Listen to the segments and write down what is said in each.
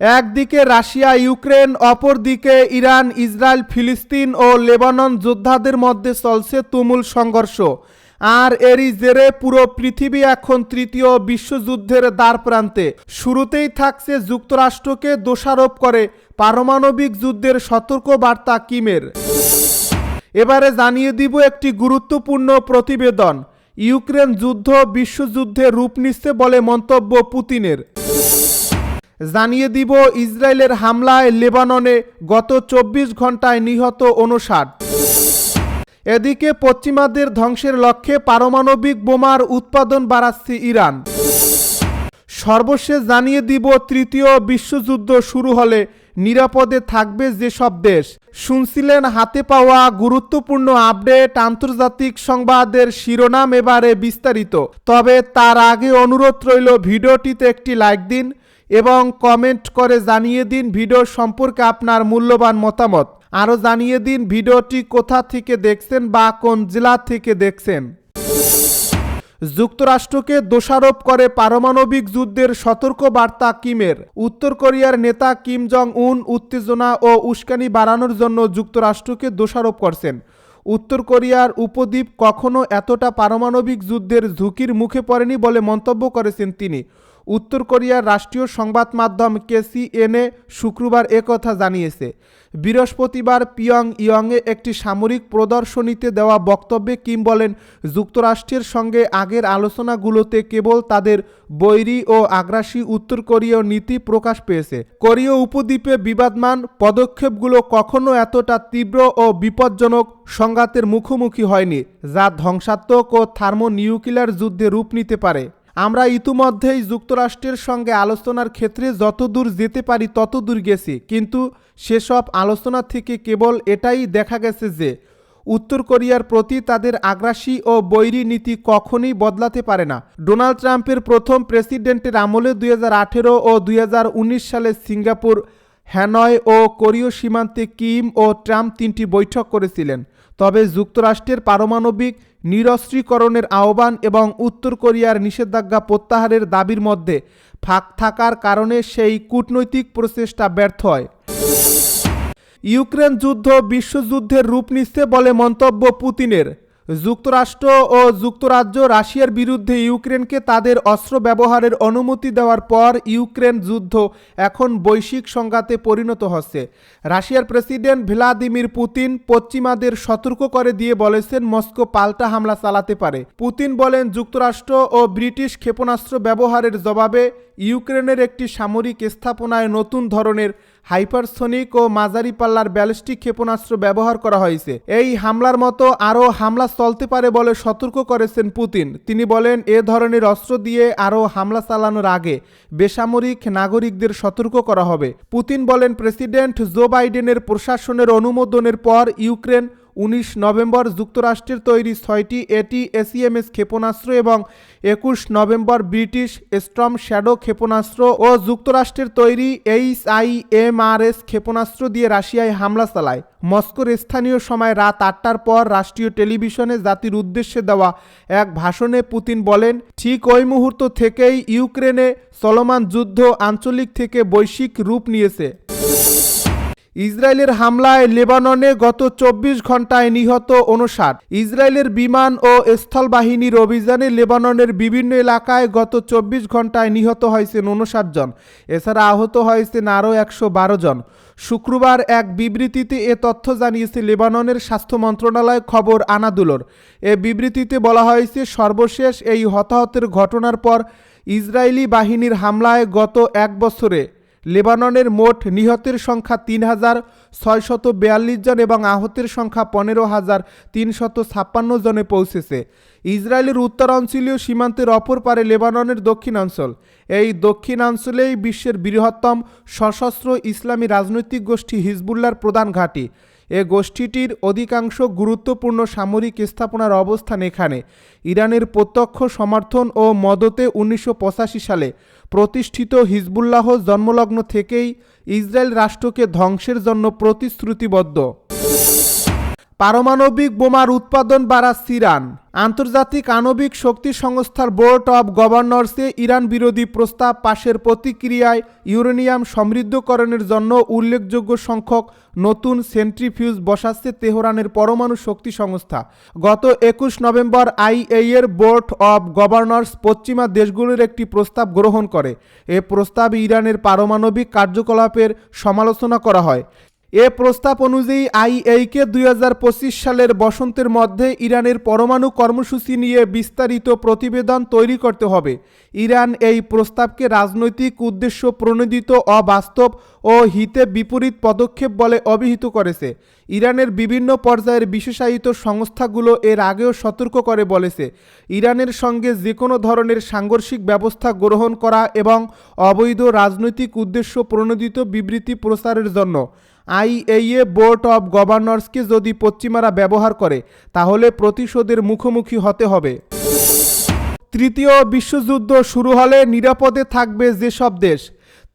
একদিকে Russia, Ukraine, অপরদিকে Iran, Israel, ফিলিস্তিন ও লেবানন যোদ্ধাদের মধ্যে চলছে তুমুল সংঘর্ষ। আর এরই জেরে পুরো পৃথিবী এখন তৃতীয় বিশ্বযুদ্ধের দ্বার প্রান্তে শুরুতেই থাকছে যুক্তরাষ্ট্রকে দোষারোপ করে পারমাণবিক যুদ্ধের সতর্ক বার্তা কিমের। এবারে জানিয়ে দিব একটি গুরুত্বপূর্ণ প্রতিবেদন। ইউক্রেন যুদ্ধ বিশ্বযুদ্ধে রূপ নিচ্ছে বলে মন্তব্য পুতিনের। জানিয়ে দিব ইসরায়েলের হামলায় লেবাননে গত চব্বিশ ঘন্টায় নিহত উনষাট এদিকে পশ্চিমাদের ধ্বংসের লক্ষ্যে পারমাণবিক বোমার উৎপাদন বাড়াচ্ছে ইরান। সর্বশেষ জানিয়ে দিব তৃতীয় বিশ্বযুদ্ধ শুরু হলে নিরাপদে থাকবে যেসব দেশ। শুনছিলেন হাতে পাওয়া গুরুত্বপূর্ণ আপডেট আন্তর্জাতিক সংবাদের শিরোনাম এবারে বিস্তারিত। তবে তার আগে অনুরোধ রইল ভিডিওটিতে একটি লাইক দিন এবং কমেন্ট করে জানিয়ে দিন ভিডিও সম্পর্কে আপনার মূল্যবান মতামত। আরও জানিয়ে দিন ভিডিওটি কোথা থেকে দেখছেন বা কোন জেলা থেকে দেখছেন। যুক্তরাষ্ট্রকে দোষারোপ করে পারমাণবিক যুদ্ধের সতর্ক বার্তা কিমের। উত্তর কোরিয়ার নেতা কিম জং উন উত্তেজনা ও উস্কানি বাড়ানোর জন্য যুক্তরাষ্ট্রকে দোষারোপ করছেন। উত্তর কোরিয়ার উপদ্বীপ কখনো এতটা পারমাণবিক যুদ্ধের ঝুঁকির মুখে পড়েনি বলে মন্তব্য করেছেন তিনি। উত্তর কোরিয়ার রাষ্ট্রীয় সংবাদ মাধ্যম কেসিএনএ শুক্রবার একথা জানিয়েছে। বৃহস্পতিবার পিয়ং ইয়ংয়ে একটি সামরিক প্রদর্শনীতে দেওয়া বক্তব্যে কিম বলেন, যুক্তরাষ্ট্রের সঙ্গে আগের আলোচনাগুলোতে কেবল তাদের বৈরী ও আগ্রাসী উত্তর কোরীয় নীতি প্রকাশ পেয়েছে। কোরীয় উপদ্বীপে বিবাদমান পদক্ষেপগুলো কখনো এতটা তীব্র ও বিপজ্জনক সংঘাতের মুখোমুখি হয়নি, যা ধ্বংসাত্মক ও থার্মোনিউক্লিয়ার যুদ্ধে রূপ নিতে পারে। আমরা ইতিমধ্যেই যুক্তরাষ্ট্রের সঙ্গে আলোচনার ক্ষেত্রে যতদূর যেতে পারি ততদূর গেছি। কিন্তু সেসব আলোচনা থেকে কেবল এটাই দেখা গেছে যে উত্তর কোরিয়ার প্রতি তাদের আগ্রাসী ও বৈরী নীতি কখনোই বদলাতে পারে না। ডোনাল্ড ট্রাম্পের প্রথম প্রেসিডেন্টের আমলে দুই হাজার আঠেরো ও দুই হাজার উনিশ সালে সিঙ্গাপুর, হ্যানয় ও কোরীয় সীমান্তে কিম ও ট্রাম্প তিনটি বৈঠক করেছিলেন। তবে যুক্তরাষ্ট্রের পারমাণবিক নিরস্ত্রীকরণের আহ্বান এবং উত্তর কোরিয়ার নিষেধাজ্ঞা প্রত্যাহারের দাবির মধ্যে ফাঁক থাকার কারণে সেই কূটনৈতিক প্রচেষ্টা ব্যর্থ হয়। ইউক্রেন যুদ্ধ বিশ্বযুদ্ধের রূপ নিচ্ছে বলে মন্তব্য পুতিনের। যুক্তরাষ্ট্র ও যুক্তরাজ্য রাশিয়ার বিরুদ্ধে ইউক্রেনকে তাদের অস্ত্র ব্যবহারের অনুমতি দেওয়ার পর ইউক্রেন যুদ্ধ এখন বৈশ্বিক সংঘাতে পরিণত হচ্ছে। রাশিয়ার প্রেসিডেন্ট ভ্লাদিমির পুতিন পশ্চিমাদের সতর্ক করে দিয়ে বলেছেন, মস্কো পাল্টা হামলা চালাতে পারে। পুতিন বলেন, যুক্তরাষ্ট্র ও ব্রিটিশ ক্ষেপণাস্ত্র ব্যবহারের জবাবে ইউক্রেনের একটি সামরিক স্থাপনায় নতুন ধরনের হাইপারসোনিক ও মাঝারি পাল্লার ব্যালিস্টিক ক্ষেপণাস্ত্র ব্যবহার করা হয়েছে। এই হামলার মতো আরও হামলা চলতে পারে বলে সতর্ক করেছেন পুতিন। তিনি বলেন, এ ধরনের অস্ত্র দিয়ে আরও হামলা চালানোর আগে বেসামরিক নাগরিকদের সতর্ক করা হবে। পুতিন বলেন, প্রেসিডেন্ট জো বাইডেনের প্রশাসনের অনুমোদনের পর ইউক্রেন উনিশ নভেম্বর যুক্তরাষ্ট্রের তৈরি ছয়টি এটি এসিএমএস ক্ষেপণাস্ত্র এবং একুশ নভেম্বর ব্রিটিশ স্ট্রম শ্যাডো ক্ষেপণাস্ত্র ও যুক্তরাষ্ট্রের তৈরি H I M R S ক্ষেপণাস্ত্র দিয়ে রাশিয়ায় হামলা চালায়। মস্কোর স্থানীয় সময় রাত আটটার পর রাষ্ট্রীয় টেলিভিশনে জাতির উদ্দেশ্যে দেওয়া এক ভাষণে পুতিন বলেন, ঠিক ওই মুহূর্ত থেকেই ইউক্রেনে চলমান যুদ্ধ আঞ্চলিক থেকে বৈশ্বিক রূপ নিয়েছে। ইসরায়েলের হামলায় লেবাননে গত চব্বিশ ঘন্টায় নিহত উনষাট ইসরায়েলের বিমান ও স্থলবাহিনীর অভিযানে লেবাননের বিভিন্ন এলাকায় গত চব্বিশ ঘন্টায় নিহত হয়েছেন উনষাট জন এছাড়া আহত হয়েছেন আরও একশো বারো জন। শুক্রবার এক বিবৃতিতে এ তথ্য জানিয়েছে লেবাননের স্বাস্থ্য মন্ত্রণালয় খবর আনাদুলোর। এ বিবৃতিতে বলা হয়েছে, সর্বশেষ এই হতাহতের ঘটনার পর ইসরায়েলি বাহিনীর হামলায় গত এক বছরে লেবাননের মোট নিহতের সংখ্যা তিন হাজার ছয়শত বিয়াল্লিশ জন এবং আহতের সংখ্যা পনেরো হাজার তিনশত ছাপ্পান্ন জনে পৌঁছেছে। ইসরায়েলের উত্তরাঞ্চলীয় সীমান্তের অপর পারে লেবাননের দক্ষিণাঞ্চল। এই দক্ষিণাঞ্চলেই বিশ্বের বৃহত্তম সশস্ত্র ইসলামী রাজনৈতিক গোষ্ঠী হিজবুল্লার প্রধান ঘাঁটি। এ গোষ্ঠীটির অধিকাংশ গুরুত্বপূর্ণ সামরিক স্থাপনার অবস্থান এখানে। ইরানের প্রত্যক্ষ সমর্থন ও মদতে উনিশশো পঁচাশি সালে প্রতিষ্ঠিত হিজবুল্লাহ জন্মলগ্ন থেকেই ইসরায়েল রাষ্ট্রকে ধ্বংসের জন্য প্রতিশ্রুতিবদ্ধ। পারমাণবিক বোমার উৎপাদন বাড়াচ্ছে ইরান। আন্তর্জাতিক আণবিক শক্তি সংস্থার বোর্ড অব গভর্নরসে ইরান বিরোধী প্রস্তাব পাশের প্রতিক্রিয়ায় ইউরেনিয়াম সমৃদ্ধকরণের জন্য উল্লেখযোগ্য সংখ্যক নতুন সেন্ট্রিফিউজ বসাচ্ছে তেহরানের পরমাণু শক্তি সংস্থা। গত একুশ নভেম্বর আইএই এর বোর্ড অব গভর্নরস পশ্চিমা দেশগুলোর একটি প্রস্তাব গ্রহণ করে। এ প্রস্তাবে ইরানের পারমাণবিক কার্যকলাপের সমালোচনা করা হয়। এ প্রস্তাব অনুযায়ী আইএইকে দুই হাজার পঁচিশ সালের বসন্তের মধ্যে ইরানের পরমাণু কর্মসূচি নিয়ে বিস্তারিত প্রতিবেদন তৈরি করতে হবে। ইরান এই প্রস্তাবকে রাজনৈতিক উদ্দেশ্য প্রণোদিত অবাস্তব ও হিতে বিপরীত পদক্ষেপ বলে অভিহিত করেছে। ইরানের বিভিন্ন পর্যায়ের বিশেষায়িত সংস্থাগুলো এর আগেও সতর্ক করে বলেছে। ইরানের সঙ্গে যে কোনো ধরনের সাংঘর্ষিক ব্যবস্থা গ্রহণ করা এবং অবৈধ রাজনৈতিক উদ্দেশ্য প্রণোদিত বিবৃতি প্রচারের জন্য আইএইএ বোর্ড অব গভর্নরসকে যদি পশ্চিমারা ব্যবহার করে, তাহলে প্রতিশোধের মুখোমুখি হতে হবে। তৃতীয় বিশ্বযুদ্ধ শুরু হলে নিরাপদে থাকবে যেসব দেশ?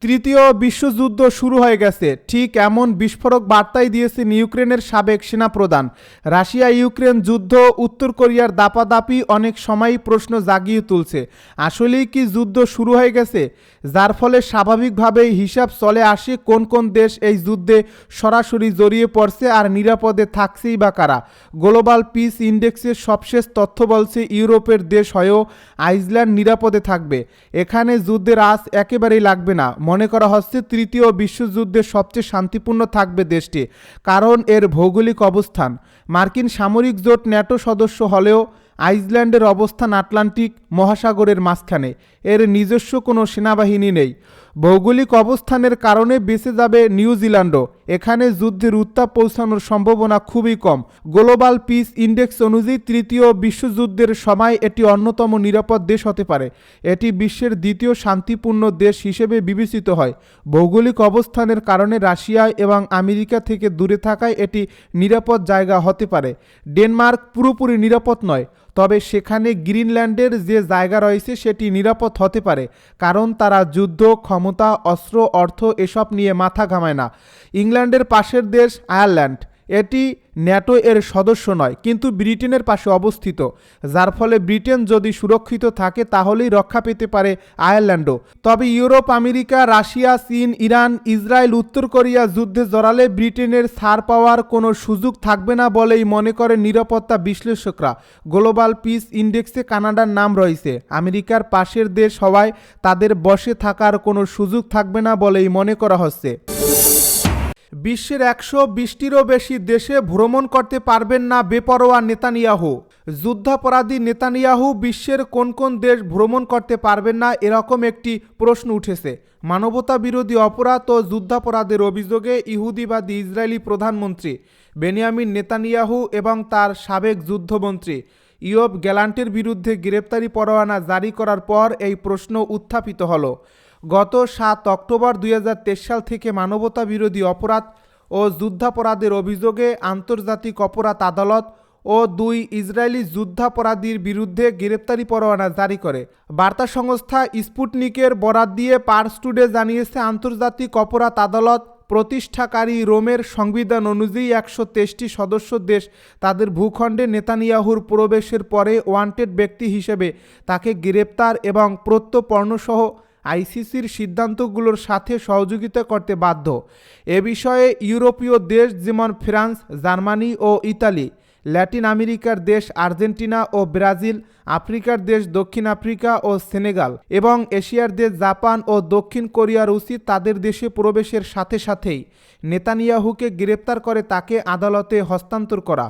তৃতীয় বিশ্বযুদ্ধ শুরু হয়ে গেছে। ঠিক এমন বিস্ফোরক বার্তাই দিয়েছেন ইউক্রেনের সাবেক সেনাপ্রধান। রাশিয়া ইউক্রেন যুদ্ধ, উত্তর কোরিয়ার দাপাদাপি অনেক সময়ই প্রশ্ন জাগিয়ে তুলছে। আসলেই কি যুদ্ধ শুরু হয়ে গেছে? যার ফলে স্বাভাবিকভাবেই হিসাব চলে আসে কোন কোন দেশ এই যুদ্ধে সরাসরি জড়িয়ে পড়ছে আর নিরাপদে থাকছেই বা কারা। গ্লোবাল পিস ইন্ডেক্সের সবশেষ তথ্য বলছে ইউরোপের দেশ হয়েও আইসল্যান্ড নিরাপদে থাকবে। এখানে যুদ্ধের আশ একেবারেই লাগবে না। মনে করা হচ্ছে তৃতীয় বিশ্বযুদ্ধের সবচেয়ে শান্তিপূর্ণ থাকবে দেশটি, কারণ এর ভৌগোলিক অবস্থান। মার্কিন সামরিক জোট ন্যাটো সদস্য হলেও আইসল্যান্ডের অবস্থান আটলান্টিক মহাসাগরের মাঝখানে। এর নিজস্ব কোনো সেনাবাহিনী নেই। ভৌগোলিক অবস্থানের কারণে বেঁচে যাবে নিউজিল্যান্ডও এখানে যুদ্ধের উত্তাপ পৌঁছানোর সম্ভাবনা খুবই কম। গ্লোবাল পিস ইন্ডেক্স অনুযায়ী তৃতীয় বিশ্বযুদ্ধের সময় এটি অন্যতম নিরাপদ দেশ হতে পারে। এটি বিশ্বের দ্বিতীয় শান্তিপূর্ণ দেশ হিসেবে বিবেচিত হয়। ভৌগোলিক অবস্থানের কারণে রাশিয়া এবং আমেরিকা থেকে দূরে থাকায় এটি নিরাপদ জায়গা হতে পারে। ডেনমার্ক পুরোপুরি নিরাপদ নয়। তবে সেখানে গ্রিনল্যান্ডের যে জায়গা রয়েছে সেটি নিরাপদ হতে পারে, কারণ তারা যুদ্ধ, ক্ষমতা, অস্ত্র, অর্থ এসব নিয়ে মাথা ঘামায় না। ইংল্যান্ডের পাশের দেশ আয়ারল্যান্ড। এটি ন্যাটো এর সদস্য নয়, কিন্তু ব্রিটেনের পাশে অবস্থিত। যার ফলে ব্রিটেন যদি সুরক্ষিত থাকে, তাহলেই রক্ষা পেতে পারে আয়ারল্যান্ডও। তবে ইউরোপ, আমেরিকা, রাশিয়া, চীন, ইরান, ইসরায়েল, উত্তর কোরিয়া যুদ্ধে জড়ালে ব্রিটেনের ছাড় পাওয়ার কোনো সুযোগ থাকবে না বলেই মনে করে নিরাপত্তা বিশ্লেষকরা। গ্লোবাল পিস ইন্ডেক্সে কানাডার নাম রয়েছে। আমেরিকার পাশের দেশ হওয়ায় তাদের বসে থাকার কোনো সুযোগ থাকবে না বলেই মনে করা হচ্ছে। বিশ্বের একশো বিশটিরও বেশি দেশে ভ্রমণ করতে পারবেন না বেপরোয়া নেতানিয়াহু। যুদ্ধাপরাধী নেতানিয়াহু বিশ্বের কোন কোন দেশ ভ্রমণ করতে পারবেন না এরকম একটি প্রশ্ন উঠেছে। মানবতা বিরোধী অপরাধ ও যুদ্ধাপরাধের অভিযোগে ইহুদিবাদী ইসরায়েলি প্রধানমন্ত্রী বেনিয়ামিন নেতানিয়াহু এবং তার সাবেক যুদ্ধমন্ত্রী ইয়ব গ্যালান্টের বিরুদ্ধে গ্রেপ্তারি পরোয়ানা জারি করার পর এই প্রশ্ন উত্থাপিত হলো। গত সাত অক্টোবর দুই হাজার তেইশ সাল থেকে মানবতা বিরোধী অপরাধ ও যুদ্ধাপরাধের অভিযোগে আন্তর্জাতিক অপরাধ আদালত ও দুই ইসরায়েলি যুদ্ধাপরাধীর বিরুদ্ধে গ্রেপ্তারি পরোয়ানা জারি করে। বার্তা সংস্থা স্পুটনিকের বরাত দিয়ে পার্স টুডে জানিয়েছে, আন্তর্জাতিক অপরাধ আদালত প্রতিষ্ঠাকারী রোমের সংবিধান অনুযায়ী একশো তেইশটি সদস্য দেশ তাদের ভূখণ্ডে নেতানিয়াহুর প্রবেশের পরে ওয়ান্টেড ব্যক্তি হিসেবে তাকে গ্রেপ্তার এবং প্রত্যপর্ণসহ আইসিসির সিদ্ধান্তগুলোর সাথে সহযোগিতা করতে বাধ্য। এ বিষয়ে ইউরোপীয় দেশ যেমন ফ্রান্স, জার্মানি ও ইতালি, ল্যাটিন আমেরিকার দেশ আর্জেন্টিনা ও ব্রাজিল, আফ্রিকার দেশ দক্ষিণ আফ্রিকা ও সেনেগাল এবং এশিয়ার দেশ জাপান ও দক্ষিণ কোরিয়ার উচিত তাদের দেশে প্রবেশের সাথে সাথেই নেতানিয়াহুকে গ্রেপ্তার করে তাকে আদালতে হস্তান্তর করা।